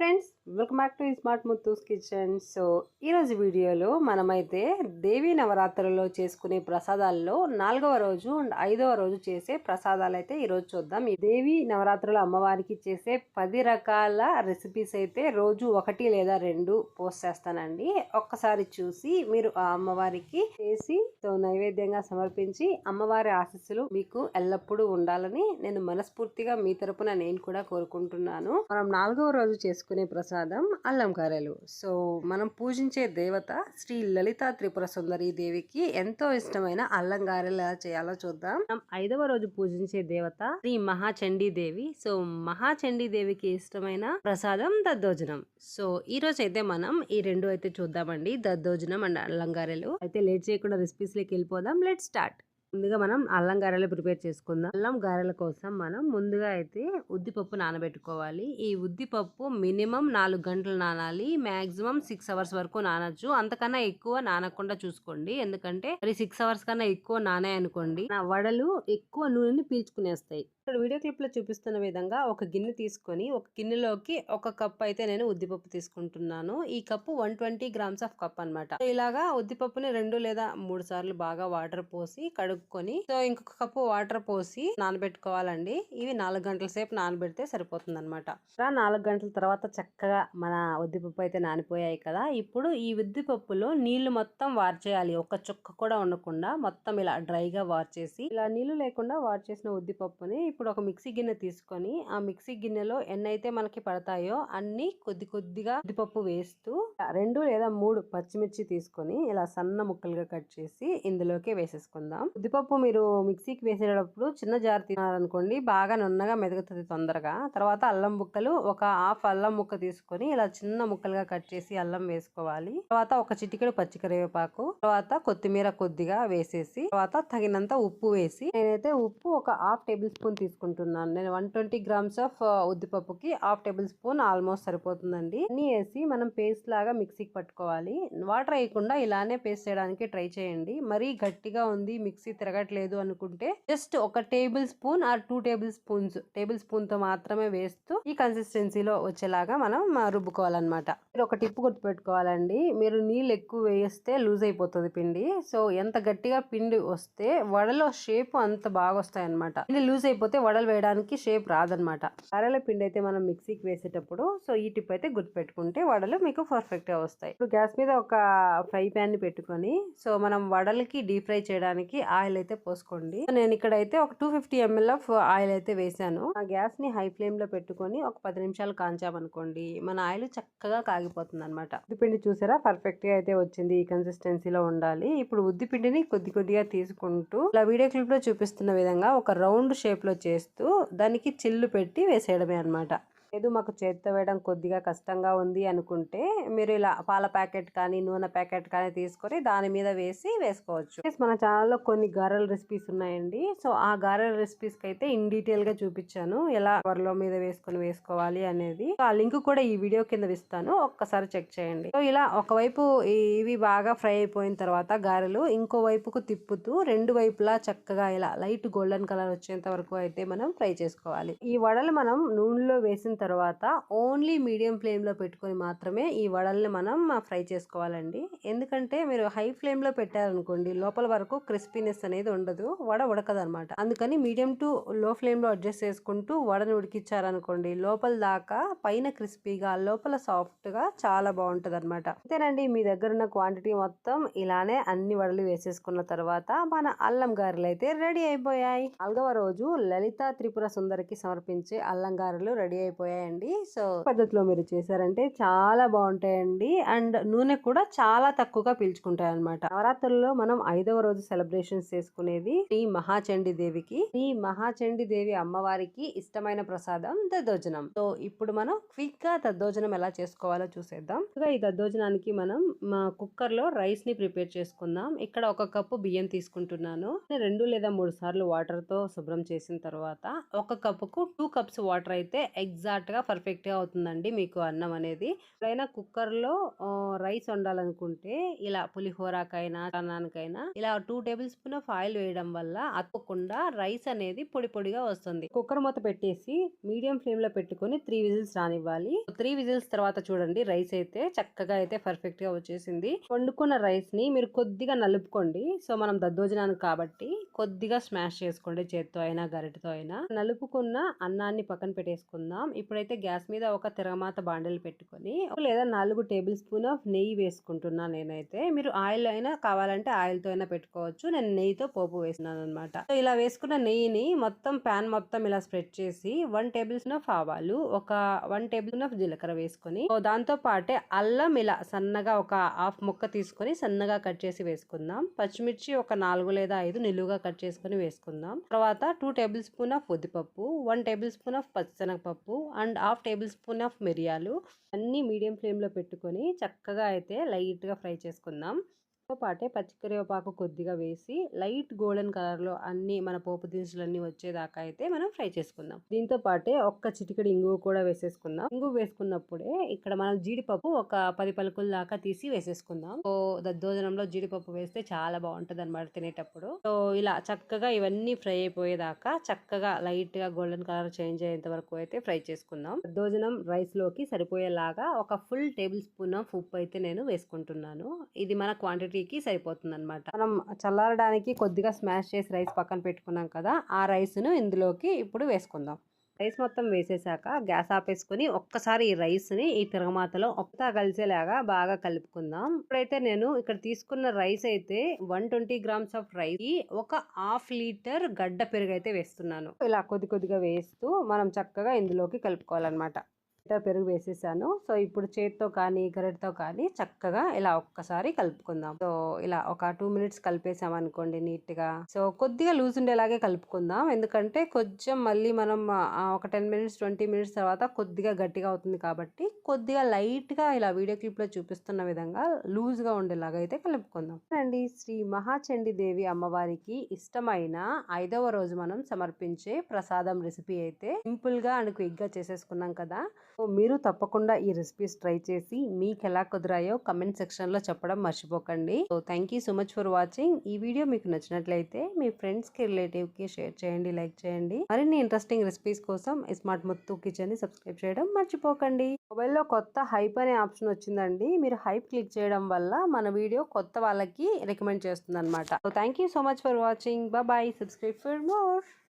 Friends welcome back to smart Muthu's kitchen so ఈరోజు వీడియోలో మనమైతే దేవీ నవరాత్రుల్లో చేసుకునే ప్రసాదాల్లో నాలుగవ రోజు అండ్ ఐదవ రోజు చేసే ప్రసాదాలు అయితే ఈరోజు చూద్దాం. ఈ దేవీ నవరాత్రుల అమ్మవారికి చేసే పది రకాల రెసిపీస్ అయితే రోజు ఒకటి లేదా రెండు పోస్ట్ చేస్తానండి. ఒక్కసారి చూసి మీరు ఆ అమ్మవారికి చేసి సో నైవేద్యంగా సమర్పించి అమ్మవారి ఆశీస్సులు మీకు ఎల్లప్పుడూ ఉండాలని నేను మనస్ఫూర్తిగా మీ తరపున నేను కూడా కోరుకుంటున్నాను. మనం నాలుగవ రోజు చేసుకునే ప్రసాదం అల్లం కారెలు సో మనం పూజించే దేవత శ్రీ లలిత త్రిపుర సుందరి దేవికి ఎంతో ఇష్టమైన అల్లం గారెలు ఎలా చేయాలో చూద్దాం. మనం ఐదవ రోజు పూజించే దేవత శ్రీ మహాచండీ దేవి. సో మహాచండీ దేవికి ఇష్టమైన ప్రసాదం దద్దోజనం. సో ఈ రోజు అయితే మనం ఈ రెండు అయితే చూద్దామండి. దద్దోజనం అండ్ అల్లం గారెలు అయితే లేట్ చేయకుండా రెసిపీస్లోకి వెళ్ళిపోదాం. లెట్ స్టార్ట్ ముందుగా మనం అల్లం గారెలు ప్రిపేర్ చేసుకుందాం. అల్లం గారెల కోసం మనం ముందుగా అయితే ఉద్దిపప్పు నానబెట్టుకోవాలి. ఈ ఉద్దిపప్పు మినిమం నాలుగు గంటలు నానాలి. మాక్సిమం సిక్స్ అవర్స్ వరకు నానొచ్చు. అంతకన్నా ఎక్కువ నానకుండా చూసుకోండి. ఎందుకంటే మరి సిక్స్ అవర్స్ కన్నా ఎక్కువ నానాయనుకోండి నా వడలు ఎక్కువ నూనెని పీల్చుకునేస్తాయి. ఇక్కడ వీడియో క్లిప్లో చూపిస్తున్న విధంగా ఒక గిన్నె తీసుకొని ఒక గిన్నెలోకి ఒక కప్ అయితే నేను ఉద్దిపప్పు తీసుకుంటున్నాను. ఈ cup one twenty grams of cup అనమాట ఇలాగా ఉద్దిపప్పుని రెండు లేదా మూడు సార్లు బాగా వాటర్ పోసి కలుపుకొని సో ఇంకొక కప్పు వాటర్ పోసి నానబెట్టుకోవాలండి. ఇవి నాలుగు గంటల సేపు నానబెడితే సరిపోతుంది అనమాట నాలుగు గంటల తర్వాత చక్కగా మన ఉద్దిపప్పు అయితే నానిపోయాయి కదా. ఇప్పుడు ఈ ఉద్దిపప్పులో నీళ్ళు మొత్తం వార్చేయాలి ఒక చుక్క కూడా ఉండకుండా మొత్తం ఇలా డ్రైగా వార్చేసి ఇలా నీళ్ళు లేకుండా వార్చేసిన ఉద్దిపప్పుని ఇప్పుడు ఒక మిక్సీ గిన్నె తీసుకొని ఆ మిక్సీ గిన్నెలో ఎన్నైతే మనకి పడతాయో అన్ని కొద్ది కొద్దిగా ఉద్దిపప్పు వేస్తూ రెండు లేదా మూడు పచ్చిమిర్చి తీసుకొని ఇలా సన్న ముక్కలుగా కట్ చేసి ఇందులోకి వేసేసుకుందాం. ఉద్దిపప్పు మీరు మిక్సీకి వేసేటప్పుడు చిన్న జార్ తినాలనుకోండి బాగా నున్నగా మెదుగుతుంది తొందరగా. తర్వాత అల్లం ముక్కలు ఒక హాఫ్ అల్లం ముక్క తీసుకొని ఇలా చిన్న ముక్కలుగా కట్ చేసి అల్లం వేసుకోవాలి. తర్వాత ఒక చిటికెడు పచ్చి కరివేపాకు తర్వాత కొత్తిమీర కొద్దిగా వేసేసి తర్వాత తగినంత ఉప్పు వేసి నేనైతే ఉప్పు ఒక హాఫ్ టేబుల్ స్పూన్ తీసుకుంటున్నాను. నేను వన్ ట్వంటీ గ్రామ్స్ ఆఫ్ ఉద్దిపప్పుకి హాఫ్ టేబుల్ స్పూన్ ఆల్మోస్ట్ సరిపోతుందండి. అన్ని వేసి మనం పేస్ట్ లాగా మిక్సీకి పట్టుకోవాలి. వాటర్ వేయకుండా ఇలానే పేస్ట్ చేయడానికి ట్రై చేయండి. మరీ గట్టిగా ఉంది మిక్సీ తిరగట్లేదు అనుకుంటే జస్ట్ ఒక table spoon or two table spoons టేబుల్ స్పూన్తో మాత్రమే వేస్తూ ఈ కన్సిస్టెన్సీలో వచ్చేలాగా మనం రుబ్బుకోవాలన్నమాట. మీరు ఒక టిప్పు గుర్తు పెట్టుకోవాలండి. మీరు నీళ్ళు ఎక్కువ వేస్తే లూజ్ అయిపోతుంది పిండి. సో ఎంత గట్టిగా పిండి వస్తే వడలో షేప్ అంత బాగా వస్తాయి అనమాట పిండి లూజ్ అయిపోతే వడలు వేయడానికి షేప్ రాదనమాట అరల పిండి అయితే మనం మిక్సీకి వేసేటప్పుడు సో ఈ టిప్ అయితే గుర్తు పెట్టుకుంటే వడలు మీకు పర్ఫెక్ట్గా వస్తాయి. ఇప్పుడు గ్యాస్ మీద ఒక ఫ్రై ప్యాన్ని పెట్టుకొని సో మనం వడలకి డీప్ ఫ్రై చేయడానికి ఆయిల్ అయితే పోసుకోండి. నేను ఇక్కడ అయితే ఒక two fifty ML of oil అయితే వేసాను. ఆ గ్యాస్ని హై ఫ్లేమ్లో పెట్టుకొని ఒక పది నిమిషాలు కాంచామనుకోండి. మన ఆయిల్ చక్కగా కాగిపోతుంది అనమాట ఉద్దిపిండి చూసారా? పర్ఫెక్ట్గా అయితే వచ్చింది. ఈ కన్సిస్టెన్సీలో ఉండాలి. ఇప్పుడు ఉద్దిపిండిని కొద్ది కొద్దిగా తీసుకుంటూ ఇలా వీడియో క్లిప్లో చూపిస్తున్న విధంగా ఒక రౌండ్ షేప్లో చేస్తూ దానికి చిల్లు పెట్టి వేసేయడమే అన్నమాట. లేదు మాకు చేత్తో వేయడం కొద్దిగా కష్టంగా ఉంది అనుకుంటే మీరు ఇలా పాల ప్యాకెట్ కానీ నూనె ప్యాకెట్ కానీ తీసుకొని దాని మీద వేసి వేసుకోవచ్చు. మన ఛానల్లో కొన్ని గారెల రెసిపీస్ ఉన్నాయండి. సో ఆ గారెల రెసిపీస్కి అయితే ఇన్ డీటెయిల్గా చూపించాను. ఎలా వరలో మీద వేసుకొని వేసుకోవాలి అనేది. ఆ లింక్ కూడా ఈ వీడియో కింద ఇస్తాను. ఒక్కసారి చెక్ చేయండి. సో ఇలా ఒకవైపు ఇవి బాగా ఫ్రై అయిపోయిన తర్వాత గారెలు ఇంకో వైపుకు తిప్పుతూ రెండు వైపులా చక్కగా ఇలా లైట్ గోల్డెన్ కలర్ వచ్చేంత వరకు అయితే మనం ఫ్రై చేసుకోవాలి. ఈ వడలు మనం నూనెలో వేసిన తర్వాత ఓన్లీ మీడియం ఫ్లేమ్లో పెట్టుకొని మాత్రమే ఈ వడల్ని మనం ఫ్రై చేసుకోవాలండి. ఎందుకంటే మీరు హై ఫ్లేమ్లో పెట్టారనుకోండి లోపల వరకు క్రిస్పీనెస్ అనేది ఉండదు వడ ఉడకదనమాట. అందుకని మీడియం టు లో ఫ్లేమ్లో అడ్జస్ట్ చేసుకుంటూ వడని ఉడికిచ్చారనుకోండి లోపల దాకా పైన క్రిస్పీగా లోపల సాఫ్ట్గా చాలా బాగుంటుంది అనమాట అంతేనండి మీ దగ్గర ఉన్న క్వాంటిటీ మొత్తం ఇలానే అన్ని వడలు వేసేసుకున్న తర్వాత మన అల్లం గారెలు అయితే రెడీ అయిపోయాయి. నాలుగవ రోజు లలిత త్రిపుర సుందరికి సమర్పించే అల్లం గారెలు రెడీ అయిపోయాయి. అయిపోయాయండి సో పద్ధతిలో మీరు చేశారంటే చాలా బాగుంటాయండి. అండ్ నూనె కూడా చాలా తక్కువగా పీల్చుకుంటాయి అనమాట నవరాత్రుల్లో మనం ఐదవ రోజు సెలబ్రేషన్స్ చేసుకునేది శ్రీ మహాచండి దేవికి. శ్రీ మహాచండి దేవి అమ్మవారికి ఇష్టమైన ప్రసాదం దద్దోజనం. సో ఇప్పుడు మనం క్విక్గా దద్దోజనం ఎలా చేసుకోవాలో చూసేద్దాం. ఈ దద్దోజనానికి మనం మా కుక్కర్లో రైస్ని ప్రిపేర్ చేసుకుందాం. ఇక్కడ ఒక కప్పు బియ్యం తీసుకుంటున్నాను. రెండు లేదా మూడు సార్లు వాటర్తో శుభ్రం చేసిన తర్వాత ఒక కప్పుకు టూ కప్స్ వాటర్ అయితే ఎగ్జాక్ట్ ఫ్లాట్గా పర్ఫెక్ట్గా అవుతుందండి మీకు అన్నం అనేది. ఎప్పుడైనా కుక్కర్లో రైస్ వండాలనుకుంటే ఇలా పులిహోరకైనా అన్నానికైనా ఇలా two table spoon of oil వేయడం వల్ల అక్కకుండా రైస్ అనేది పొడి పొడిగా వస్తుంది. కుక్కర్ మూత పెట్టేసి మీడియం ఫ్లేమ్లో పెట్టుకొని త్రీ విజిల్స్ రానివ్వాలి. త్రీ విజిల్స్ తర్వాత చూడండి రైస్ అయితే చక్కగా అయితే పర్ఫెక్ట్గా వచ్చేసింది. వండుకున్న రైస్ని మీరు కొద్దిగా నలుపుకోండి. సో మనం దద్దోజనానికి కాబట్టి కొద్దిగా స్మాష్ చేసుకోండి చేత్తో అయినా గరిటతో అయినా. నలుపుకున్న అన్నాన్ని పక్కన పెట్టేసుకుందాం. ఇప్పుడైతే గ్యాస్ మీద ఒక తిరగమాత బాండలు పెట్టుకొని లేదా నాలుగు టేబుల్ స్పూన్ ఆఫ్ నెయ్యి వేసుకుంటున్నాను నేనైతే. మీరు ఆయిల్ అయినా కావాలంటే ఆయిల్తో అయినా పెట్టుకోవచ్చు. నేను నెయ్యితో పోపు వేసినాను అనమాట సో ఇలా వేసుకున్న నెయ్యిని మొత్తం ప్యాన్ మొత్తం ఇలా స్ప్రెడ్ చేసి వన్ టేబుల్ స్పూన్ ఆఫ్ ఆవాలు ఒక వన్ టేబుల్ స్పూన్ ఆఫ్ జీలకర్ర వేసుకొని దాంతో పాటే అల్లం ఇలా సన్నగా ఒక హాఫ్ ముక్క తీసుకొని సన్నగా కట్ చేసి వేసుకుందాం. పచ్చిమిర్చి ఒక నాలుగు లేదా ఐదు నిలువుగా కట్ చేసుకొని వేసుకుందాం. తర్వాత టూ టేబుల్ స్పూన్ ఆఫ్ ఉద్దిపప్పు వన్ టేబుల్ స్పూన్ ఆఫ్ పచ్చిశనగపప్పు and half table spoon of మిరియాలు అన్నీ మీడియం ఫ్లేమ్లో పెట్టుకొని చక్కగా అయితే లైట్గా ఫ్రై చేసుకుందాం. పాటే పచ్చికరివేపాకు కొద్దిగా వేసి లైట్ గోల్డెన్ కలర్లో అన్ని మన పోపు దినుసులన్నీ వచ్చేదాకా అయితే మనం ఫ్రై చేసుకుందాం. దీంతో పాటే ఒక్క చిటికెడు ఇంగువ కూడా వేసేసుకుందాం. ఇంగువ వేసుకున్నప్పుడే ఇక్కడ మనం జీడిపప్పు ఒక పది పలుకుల దాకా తీసి వేసేసుకుందాం. సో దద్దోజనంలో జీడిపప్పు వేస్తే చాలా బాగుంటది అనమాట తినేటప్పుడు. సో ఇలా చక్కగా ఇవన్నీ ఫ్రై అయిపోయేదాకా చక్కగా లైట్గా గోల్డెన్ కలర్ చేంజ్ అయ్యేంత వరకు అయితే ఫ్రై చేసుకుందాం. దద్దోజనం రైస్లోకి సరిపోయేలాగా ఒక ఫుల్ టేబుల్ స్పూన్ ఆఫ్ ఉప్పు అయితే నేను వేసుకుంటున్నాను. ఇది మన క్వాంటిటీ క్వాంటిటీకి సరిపోతుంది అనమాట మనం చల్లారడానికి కొద్దిగా స్మాష్ చేసి రైస్ పక్కన పెట్టుకున్నాం కదా ఆ రైస్ను ఇందులోకి ఇప్పుడు వేసుకుందాం. రైస్ మొత్తం వేసేసాక గ్యాస్ ఆపేసుకొని ఒక్కసారి ఈ రైస్ని ఈ తిరగమాతలో ఒక్కతా కలిసేలాగా బాగా కలుపుకుందాం. ఇప్పుడైతే నేను ఇక్కడ తీసుకున్న రైస్ అయితే one twenty grams of rice ఒక హాఫ్ లీటర్ గడ్డ పెరుగు అయితే వేస్తున్నాను. ఇలా కొద్ది కొద్దిగా వేస్తూ మనం చక్కగా ఇందులోకి కలుపుకోవాలన్నమాట. పెరుగు వేసేసాను. సో ఇప్పుడు చేతితో కానీ గరిటతో కానీ చక్కగా ఇలా ఒక్కసారి కలుపుకుందాం. సో ఇలా ఒక టూ మినిట్స్ కలిపేసాం అనుకోండి నీట్గా సో కొద్దిగా లూజ్ ఉండేలాగే కలుపుకుందాం. ఎందుకంటే కొంచెం మళ్ళీ మనం ఒక టెన్ మినిట్స్ ట్వంటీ మినిట్స్ తర్వాత కొద్దిగా గట్టిగా అవుతుంది కాబట్టి కొద్దిగా లైట్గా ఇలా వీడియో క్లిప్లో చూపిస్తున్న విధంగా లూజ్గా ఉండేలాగా అయితే కలుపుకుందాం. అండి శ్రీ మహాచండి దేవి అమ్మవారికి ఇష్టమైన ఐదవ రోజు మనం సమర్పించే ప్రసాదం రెసిపీ అయితే సింపుల్గా అండ్ క్విక్గా చేసేసుకున్నాం కదా. మీరు తప్పకుండా ఈ రెసిపీస్ ట్రై చేసి మీకు ఎలా కుదిరాయో కమెంట్ సెక్షన్లో చెప్పడం మర్చిపోకండి. So thank you so much for watching ఈ వీడియో మీకు నచ్చినట్లయితే మీ ఫ్రెండ్స్కి రిలేటివ్కి షేర్ చేయండి లైక్ చేయండి. మరిన్ని ఇంట్రెస్టింగ్ రెసిపీస్ కోసం స్మార్ట్ ముత్తు కిచెన్ని సబ్స్క్రైబ్ చేయడం మర్చిపోకండి. మొబైల్లో కొత్త హైప్ అనే ఆప్షన్ వచ్చిందండి. మీరు హైప్ క్లిక్ చేయడం వల్ల మన వీడియో కొత్త వాళ్ళకి రికమెండ్ చేస్తుంది అనమాట so thank you so much for watching bye subscribe for more